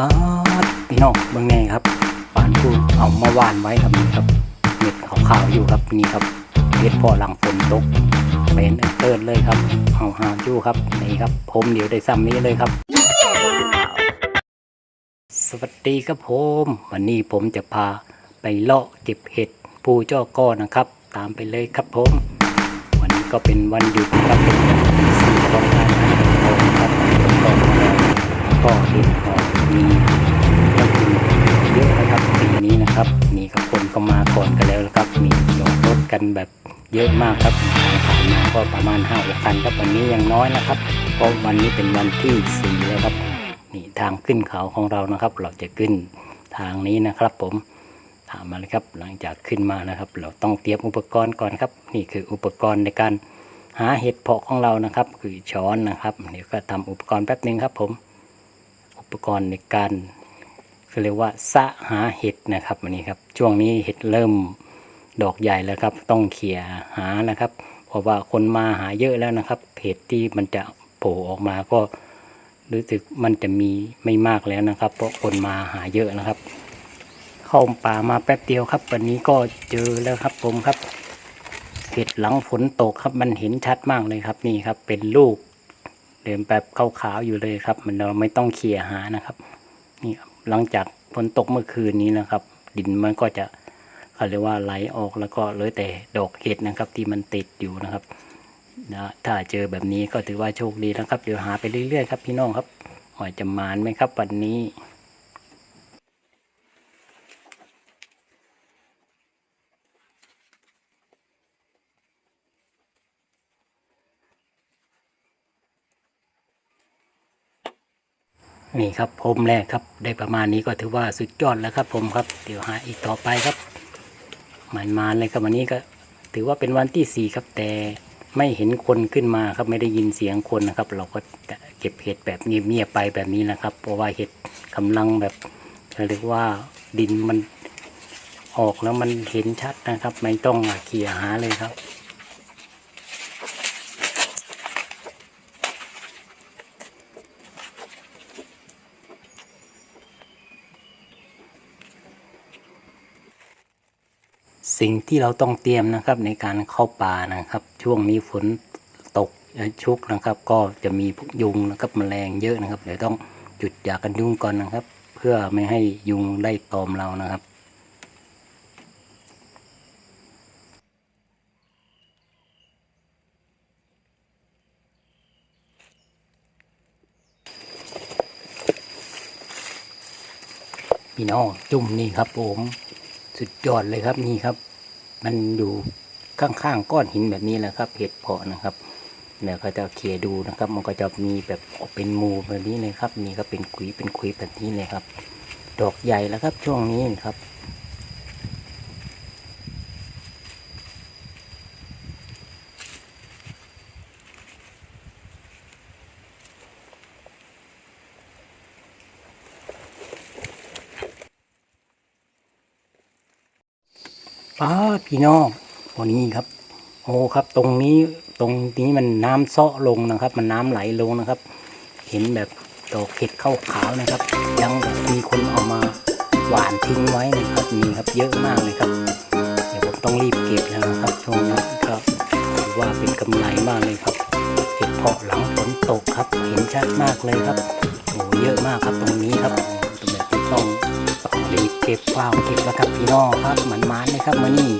ออพี่น้องเบื้องในครับปานผู้เอามาหวานไว้ครับนี่ครับเม็ดขาวๆอยู่ครับนี่ครับเม็ดพอหลังฝนตกเป็นเติร์ดเลยครับเอาหาอยู่ครับนี่ครับ ผมเดี๋ยวได้ซ้ำนี้เลยครับ สวัสดีครับผมวันนี้ผมจะพาไปเลาะเก็บเห็ดปูเจ้าก้อนะครับ ตามไปเลยครับผม วันนี้ก็เป็นวันหยุดครับเป็นวันที่สี่ของงานนะครับผมครับก็มาแล้วก็เห็ดหอ มมีเรื่อเยอะนะครับปีนี้นะครับ มีกับคนก็มาก่อนกันแล้วนะครับ มีจอดรถกันแบบเยอะมากครับขายมาก็ประมาณห้าหกคันครับวันนี้ยังน้อยนะครับเพราะวันนี้เป็นวันที่สี่แล้วครับนี่ทางขึ้นเขาของเรานะครับ เราจะขึ้นทางนี้นะครับผมถามมาเลยครับหลังจากขึ้นมานะครับ เราต้องเตรียมอุปกรณ์ก่อนครับ นี่คืออุปกรณ์ในการหาเห็ดเพาะของเรานะครับ คือช้อนนะครับเดี๋ยวก็ทำอุปกรณ์แป๊บนึงครับผม ปกรณ์ในการเรียกว่าสะหาเห็ดนะครับอันนี้ครับ ช่วงนี้เห็ดเริ่มดอกใหญ่แล้วครับ ต้องเขี่ยหานะครับ เพราะว่าคนมาหาเยอะแล้วนะครับ เห็ดที่มันจะโผล่ออกมาก็รู้สึกมันจะมีไม่มากแล้วนะครับ เพราะคนมาหาเยอะนะครับ เข้าป่ามาแป๊บเดียวครับวันนี้ก็เจอแล้วครับผมครับเห็ดหลังฝนตกครับมันเห็นชัดมากเลยครับนี่ครับเป็นลูก เดิมแบบขาวๆอยู่เลยครับ มันเราไม่ต้องเคลียหานะครับ นี่หลังจากฝนตกเมื่อคืนนี้นะครับ ดินมันก็จะเขาเรียกว่าไหลออกแล้วก็เหลยแต่ดอกเห็ดนะครับ ที่มันติดอยู่นะครับนะถ้าเจอแบบนี้ก็ถือว่าโชคดีนะครับ เดี๋ยวหาไปเรื่อยๆครับพี่น้องครับว่าจะมานไหมครับวันนี้ นี่ครับผมแรกครับ ได้ประมาณนี้ก็ถือว่าสุดยอดแล้วครับผมครับ เดี๋ยวหาอีกต่อไปครับมันมาเลยครับวันนี้ก็ ถือว่าเป็นวันที่สี่ครับแต่ไม่เห็นคนขึ้นมาครับไม่ได้ยินเสียงคนนะครับ เราก็จะเก็บเห็ดแบบเงียบๆไปแบบนี้นะครับ เพราะว่าเห็ดกำลังแบบเรียกว่าดินมันออกแล้วมันเห็นชัดนะครับ ไม่ต้องเขี่ยหาเลยครับ สิ่งที่เราต้องเตรียมนะครับในการเข้าป่านะครับ ช่วงนี้ฝนตกชุกนะครับ ก็จะมีพวกยุงนะครับแมลงเยอะนะครับเดี๋ยวต้องจุดยากันยุงก่อนนะครับ เพื่อไม่ให้ยุงไล่ตอมเรานะครับพี่น้องจุ่มนี่ครับผม สุดยอดเลยครับนี่ครับ มันอยู่ข้างๆก้อนหินแบบนี้แหละครับ เห็ดเพาะนะครับเดี๋ยเขาจะเคลียดูนะครับ มันก็จะมีแบบเป็นมูแบบนี้เลยครับ นี่ก็เป็นขุยเป็นขุยแบบนี้เลยครับ ดอกใหญ่แล้วครับช่วงนี้ครับ ป้าพี่น้องวันนี้ครับ โอ้ครับตรงนี้ตรงนี้มันน้ำเซาะลงนะครับ มันน้ำไหลลงนะครับ เห็นแบบดอกเห็ดเข้าขาวนะครับ ยังแบบมีคนเอามาหวานทิ้งไว้นะครับมีครับเยอะมากเลยครับ เดี๋ยวผมต้องรีบเก็บแล้วนะครับช่วงนี้ก็ถือว่าเป็นกำไรมากเลยครับเห็ดเพาะหลังฝนตกครับ เห็นชัดมากเลยครับโอ้เยอะมากครับตรงนี้ครับ ตรงแบบที่ต้องรีบเก็บกล้าวเก็บแล้วครับพี่น้องครับหมันๆเลยครับมานี่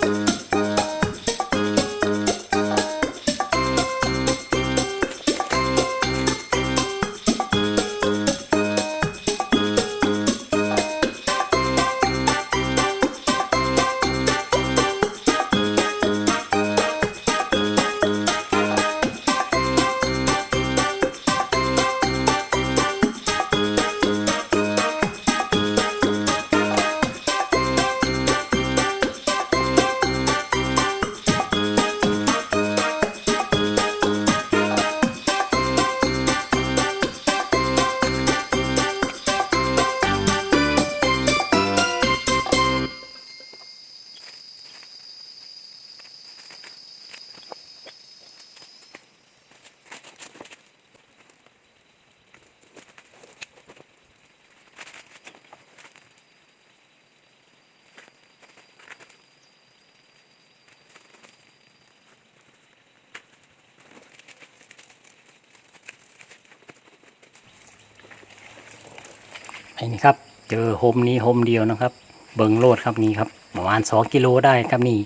อันนี้ครับ เจอโฮมนี้โฮมเดียวนะครับ เบิงโลดครับนี่ครับประมาณสองกิโลได้ครับนี่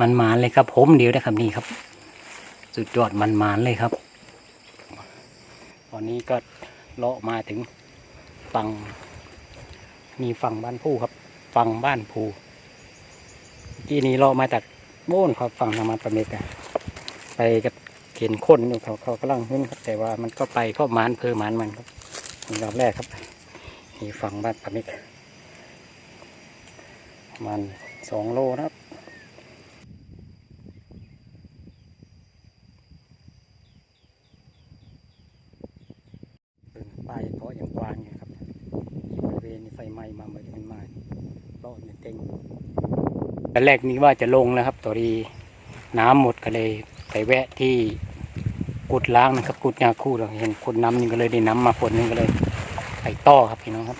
มันมานเลยครับโฮมเดียวได้ครับนี่ครับ สุดยอดมันมานเลยครับ ตอนนี้ก็เลาะมาถึงฝั่งมีฝั่งบ้านผู้ครับฝั่งบ้านผู้ที่นี้เลาะมาจากโบนครับฝั่งธรรมะประเมกอะไปกับเขียนคนอยู่เขาเขากำลังขึ้นครับแต่ว่ามันก็ไปเพราะหมานเพอหมานมันครับรอบแรกครับ นี่ฝั่งบ้านประมกประมันสองโลนะครับป็นป้ายเพาะอย่างกว้างอยู่ครับบริเวณนี้ไฟไหม้มาเมื่อมันมาเลาะเต็งแต่แรกนี้ว่าจะลงนะครับตอดีน้ำหมดก็เลยไปแวะที่กุดล้างนะครับกุดยาคู่เราเห็นคนน้ำนี่ก็เลยได้น้ำมาคนนึงก็เลย ไปต่อครับพี่น้องครับ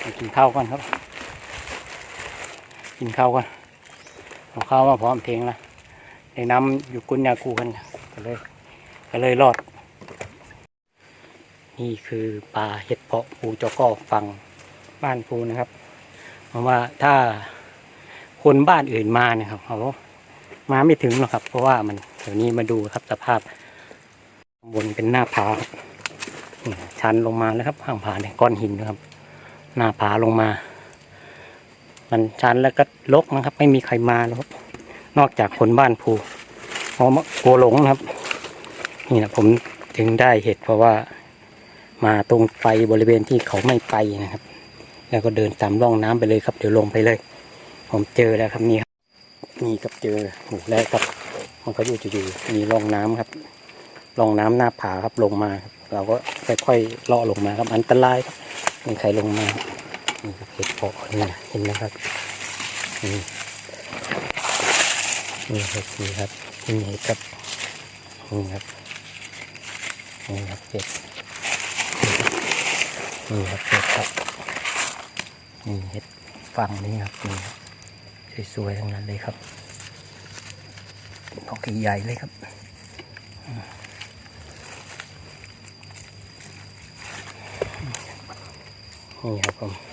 ไปกินข้าวก่อนครับ กินข้าวก่อนเอาข้าวมาพร้อมเพลงละได้น้ำอยู่กุดยาคู่กันก็เลยก็เลยรอด นี่คือปลาเห็ดเพาะปูจอกอฝั่งบ้านปูนะครับเพราะว่าถ้าคนบ้านอื่นมาเนี่ยครับเขามาไม่ถึงหรอกครับ เพราะว่ามันเดี๋ยวนี้มาดูครับสภาพบนเป็นหน้าผาครับ ชันลงมาแล้วครับข้างผาเนี่ยก้อนหินนะครับ หน้าผาลงมา มันชันแล้วก็ลกนะครับ ไม่มีใครมาแล้วครับนอกจากคนบ้านภูเพราะกลัวหลงนะครับ นี่นะผมถึงได้เห็ดเพราะว่า มาตรงไปบริเวณที่เขาไม่ไปนะครับ แล้วก็เดินตามร่องน้ำไปเลยครับ เดี๋ยวลงไปเลย ผมเจอแล้วครับนี่ครับนี่ครับเจอหมูแรกครับ มันก็อยู่อยู่ๆมีร่องน้ำครับร่องน้ำหน้าผาครับลงมาครับ เราก็ค่อยๆเลาะลงมาครับอันตรายครับมีใครลงมานี่เห็ดเพาะนี่นะเห็นไหมครับนี่นี่ครับนี่ครับนี่เห็ดครับนี่ครับนี่ครับเห็ดนี่ครับเห็ดครับนี่เห็ดฝั่งนี้ครับนี่ครับสวยๆทั้งนั้นเลยครับดอกใหญ่เลยครับ นี่ครับผม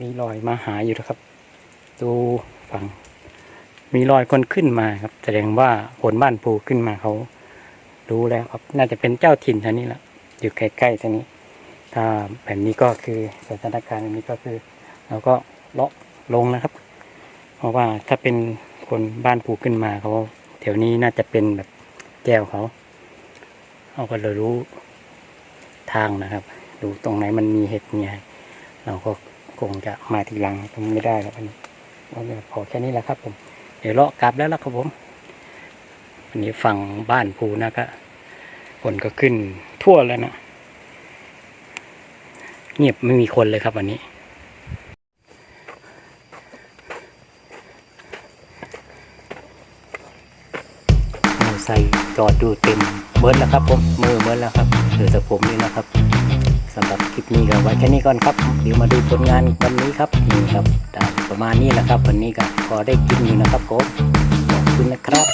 มีรอยมาหาอยู่นะครับ ดูฝั่ง มีรอยคนขึ้นมาครับ แสดงว่าคนบ้านภูขึ้นมาเขารู้แล้วครับ น่าจะเป็นเจ้าถิ่นท่านี้แหละอยู่ใกล้ๆท่านี้ ถ้าแบบนี้ก็คือสถานการณ์แบบนี้ก็คือเราก็เลาะลงนะครับ เพราะว่าถ้าเป็นคนบ้านภูขึ้นมาเขาแถวนี้น่าจะเป็นแบบแก้วเขาเขาก็เลยรู้ทางนะครับ ดูตรงไหนมันมีเห็ดมีอะไรเราก็ คงจะมาทีหลังผมไม่ได้แล้วอันนี้พอแค่นี้แหละครับผม เดี๋ยวเลาะกลับแล้วล่ะครับผมอันนี้ฝั่งบ้านภูนะก็ฝนก็ขึ้นทั่วแล้วนะเงียบไม่มีคนเลยครับวันนี้มือใส่จอดดูเต็มเบิร์ดแล้วครับผมมือเบิร์ดแล้วครับเหลือแต่ผมนี่นะครับ ลิปนี้ก็ไว้แค่นี้ก่อนครับ เดี๋ยวมาดูผลงานวันนี้ครับนี่ครับประมาณนี้แหละครับ วันนี้ก็พอได้กินอยู่นะครับผมขอบคุณนะครับ